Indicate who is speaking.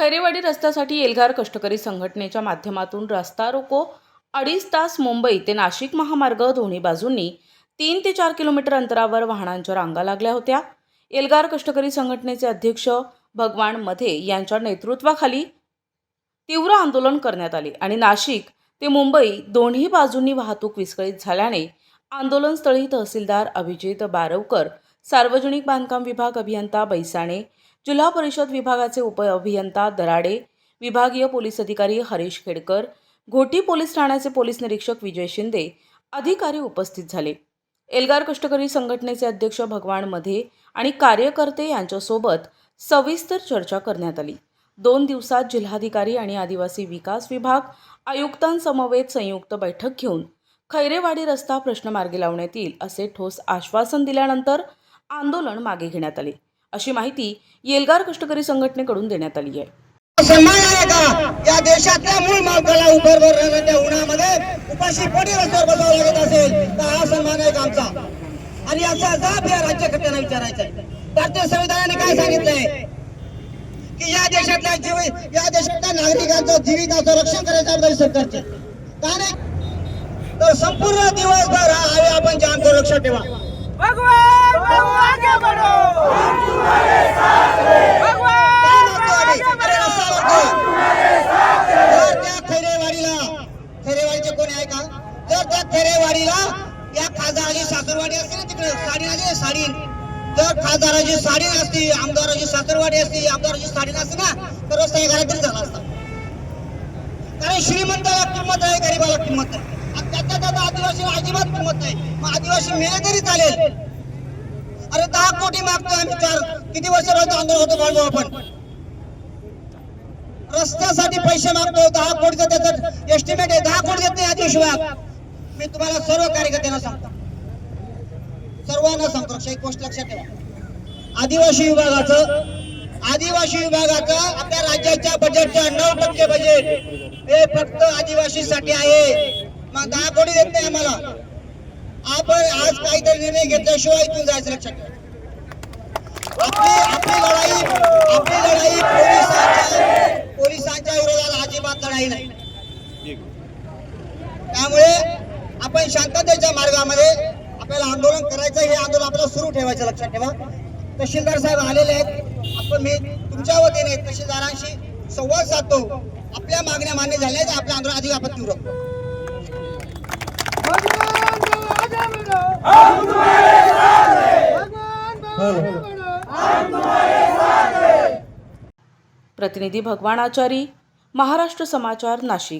Speaker 1: खैरेवाडी रस्त्यासाठी एल्गार कष्टकरी संघटनेच्या माध्यमातून रस्ता रोको अडीच तास मुंबई ते नाशिक महामार्ग दोन्ही बाजूंनी तीन ते चार किलोमीटर अंतरावर वाहनांच्या रांगा लागल्या होत्या. एल्गार कष्टकरी संघटनेचे अध्यक्ष भगवान मधे यांच्या नेतृत्वाखाली तीव्र आंदोलन करण्यात आले आणि नाशिक ते मुंबई दोन्ही बाजूंनी वाहतूक विस्कळीत झाल्याने आंदोलनस्थळी तहसीलदार अभिजित बारवकर सार्वजनिक बांधकाम विभाग अभियंता बैसाणे जिल्हा परिषद विभागाचे उपअभियंता दराडे विभागीय पोलीस अधिकारी हरीश खेडकर घोटी पोलीस ठाण्याचे पोलीस निरीक्षक विजय शिंदे अधिकारी उपस्थित झाले. एल्गार कष्टकरी संघटनेचे अध्यक्ष भगवानमध्ये आणि कार्यकर्ते यांच्यासोबत सविस्तर चर्चा करण्यात आली. दोन दिवसात जिल्हाधिकारी आणि आदिवासी विकास विभाग आयुक्तांसमवेत संयुक्त बैठक घेऊन खैरेवाडी रस्ता प्रश्न मार्गी लावण्यात येईल असे ठोस आश्वासन दिल्यानंतर आंदोलन मागे घेण्यात आले. अशी माहिती येलगार कष्टकरी संघटनेकडून देण्यात आली आहे.
Speaker 2: सन्मान आहे का? या देशातल्या मूळ मालकाला उभरवर राहण्याच्या उन्हामध्ये उपाशी पोटी रस्त्यावर बसावं लागत असेल तर हा सन्मान आहे का आमचा? आणि याचा जाब या राज्यकर्त्यांना विचारायचा आहे. भारतीय संविधानाने काय सांगितलंय? की या देशातल्या जीव या देशातल्या नागरिकांचं जीविकाचं रक्षण करायची जबाबदारी सरकारची का नाही? तर संपूर्ण दिवसभर हा हवे आपण जाम करून लक्षात ठेवा.
Speaker 3: भगवान!
Speaker 2: कोणी आहे का या खासदाराची असते ना तिकडे साडी साडी नसती आमदाराची सासरवाडी असती आमदाराची साडी नसती ना तर रस्ता एखादा तरी झाला असता कारण श्रीमंताला किंमत आहे गरीबाला किंमत आहे आणि त्यातल्या त्यात आदिवासी अजिबात किंमत नाही मग आदिवासी मेले तरी चालेल. अरे दहा कोटी मागतोय आम्ही चार किती वर्ष राहतो आंदोलन होतो बाळगो आपण? रस्त्यासाठी पैसे मागतो दहा कोटीचा त्याचं एस्टिमेट आहे. दहा कोटी देत नाही आदिवासी शिवाय. मी तुम्हाला सर्व कार्यकर्त्यांना सांगतो. सर्वांना सांगतो एक गोष्ट लक्षात ठेवा. आदिवासी विभागाचं आदिवासी विभागाचं आपल्या राज्याच्या बजेटच्या नऊ टक्के बजेट हे फक्त आदिवासीसाठी आहे. मग दहा कोटी देत नाही काहीतरी निर्णय घेतल्याशिवाय इथून जायचं लक्षात ठेवा. आपली आपली लढाई आपली लढाई पोलिसांच्या पोलिसांच्या विरोधात अजिबात लढाई नाही. त्यामुळे आपण शांततेच्या मार्गामध्ये आपल्याला आंदोलन करायचं हे आंदोलन आपल्याला सुरू ठेवायचं लक्षात ठेवा. तहसीलदार साहेब आलेले आहेत. आपण मी तुमच्या वतीने तहसीलदारांशी संवाद साधतो. आपल्या मागण्या मान्य झाल्या तर आपलं आंदोलन अधिक आपण तीव्र
Speaker 1: प्रतिनिधी भगवान आचारी महाराष्ट्र समाचार नाशिक.